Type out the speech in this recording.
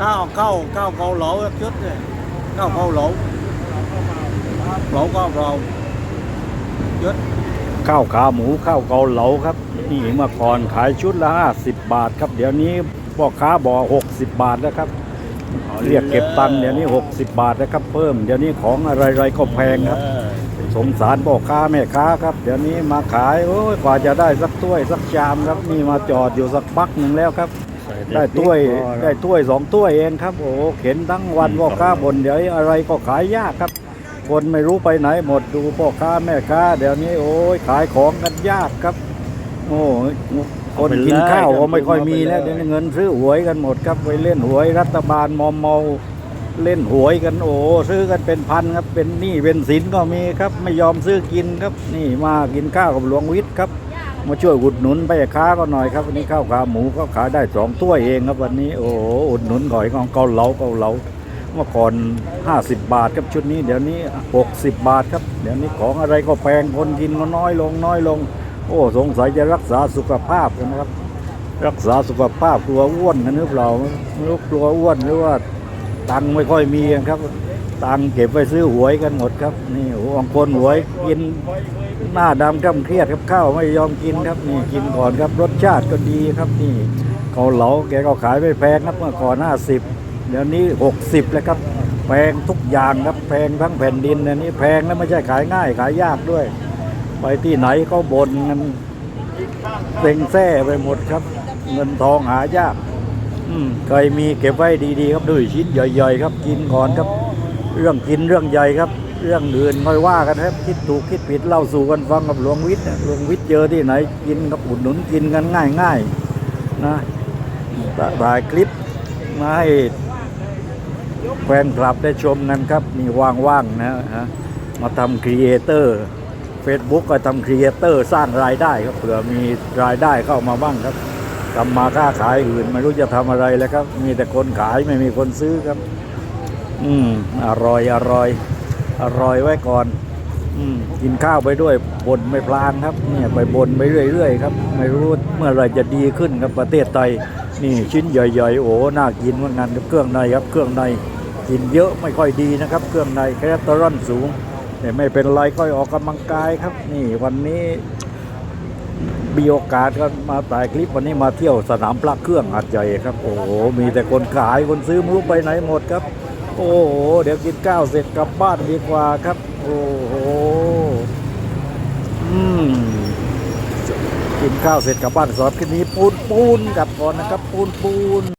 ข้าวข้าวข้าวเกาเหลาชุดเลยข้าวเกาเหลาเหลาก็เราชุดข้าวขาหมูข้าวเกาเหลาครับ นี่เมื่อก่อนขายชุดละ50บาทครับ เดี๋ยวนี้พ่อค้าบอก60บาทแล้วครับเรียกเก็บตังค์เดี๋ยวนี้ 60 บาทแล้วครับเพิ่มเดี๋ยวนี้ของอะไรๆก็แพงครับ สงสารพ่อค้าแม่ค้าครับ เดี๋ยวนี้มาขายโอ้ยกว่าจะได้สักถ้วยสักชามครับนี่มาจอดอยู่สักพักหนึ่งแล้วครับ ได้ถ้วยได้ถ้วยสองถ้วยเองครับ โอ้โหเข็นทั้งวันพ่อค้าบนเดี๋ยวนี้อะไรก็ขายยากครับ คนไม่รู้ไปไหนหมดดูพ่อค้าแม่ค้าเดี๋ยวนี้โอ้ยขายของกันยากครับ โอ้ยคนกินข้าวก็ไม่ค่อยมีแล้วเดี๋ยวนี้เงินซื้อหวยกันหมดครับไปเล่นหวยรัฐบาลมอมเมาเล่นหวยกันโอ้ซื้อกันเป็นพันครับเป็นหนี้เป็นสินก็มีครับ ไม่ยอมซื้อกินครับนี่มากินข้าวกับหลวงวิทย์ครับ มาช่วยอุดหนุนไปค้าก็หน่อยครับวันนี้ข้าวขาหมูก็ขายได้สองถ้วยเองครับวันนี้โอ้โหอุดหนุนก่อยของเกาเหลาเกาเหลาเมื่อก่อน 50 บาทครับชุดนี้เดี๋ยวนี้ 60 บาทครับเดี๋ยวนี้ของอะไรก็แพงคนกินก็น้อยลงน้อยลง โอ้สงสัยจะรักษาสุขภาพกันนะครับ รักษาสุขภาพกลัวอ้วนกันหรือเปล่าไม่รู้กลัวอ้วนหรือว่าตังค์ไม่ค่อยมีครับ ตังเก็บไปซื้อหวยกันหมดครับ นี่โอ้โหบางคนหวยกินหน้าดำกำเครียดครับข้าวไม่ยอมกินครับนี่กินก่อนครับ รสชาติก็ดีครับนี่เกาเหลาแกก็ขายไม่แพงครับเมื่อก่อนห้าสิบเดี๋ยวนี้หกสิบแล้วครับแพงทุกอย่างครับแพงทั้งแผ่นดินเดี๋ยวนี้แพงแล้วไม่ใช่ขายง่ายขายยากด้วย ไปที่ไหนก็บ่นกันเซ็งแซ่ไปหมดครับ เงินทองหายากอืมเคยมีเก็บไว้ดีๆ ครับด้วยชิ้นใหญ่ๆครับกินก่อนครับ เรื่องกินเรื่องใหญ่ครับ เรื่องอื่นค่อยว่ากันครับ คิดถูกคิดผิดเล่าสู่กันฟังกับหลวงวิทย์หลวงวิทย์เจอที่ไหนกินกับอุดหนุนกินกันง่ายๆนะถ่ายคลิปมาให้แฟนคลับได้ชมกันครับนี่ว่างๆนะฮะมาทำครีเอเตอร์เฟซบุ๊กก็ทำครีเอเตอร์สร้างรายได้ครับเผื่อมีรายได้เข้ามาบ้างครับทำมาค้าขายอื่นไม่รู้จะทำอะไรแล้วครับ มีแต่คนขายไม่มีคนซื้อครับ อืมอร่อยอร่อยอร่อยไว้ก่อน อืมกินข้าวไปด้วยบนไม่พลางครับเนี่ยไปบนไปเรื่อยๆครับ ไม่รู้เมื่อไรจะดีขึ้นครับประเทศไทยนี่ชิ้นใหญ่ๆโอ้น่ากินเหมือนกับเครื่องในครับ เครื่องในกินเยอะไม่ค่อยดีนะครับ เครื่องในคอเลสเตอรอลสูงแต่ไม่เป็นไรก็ออกกำลังกายครับ นี่วันนี้มีโอกาสก็มาถ่ายคลิปวันนี้มาเที่ยวสนามพระเครื่องหัดใหญ่ครับ โอ้โหมีแต่คนขายคนซื้อไม่รู้ไปไหนหมดครับ โอ้โห เดี๋ยวกินข้าวเสร็จกลับบ้านดีกว่าครับ โอ้โห อืม กินข้าวเสร็จกลับบ้านสอบคืนนี้ปูนปูนกลับก่อนนะครับ ปูนปูน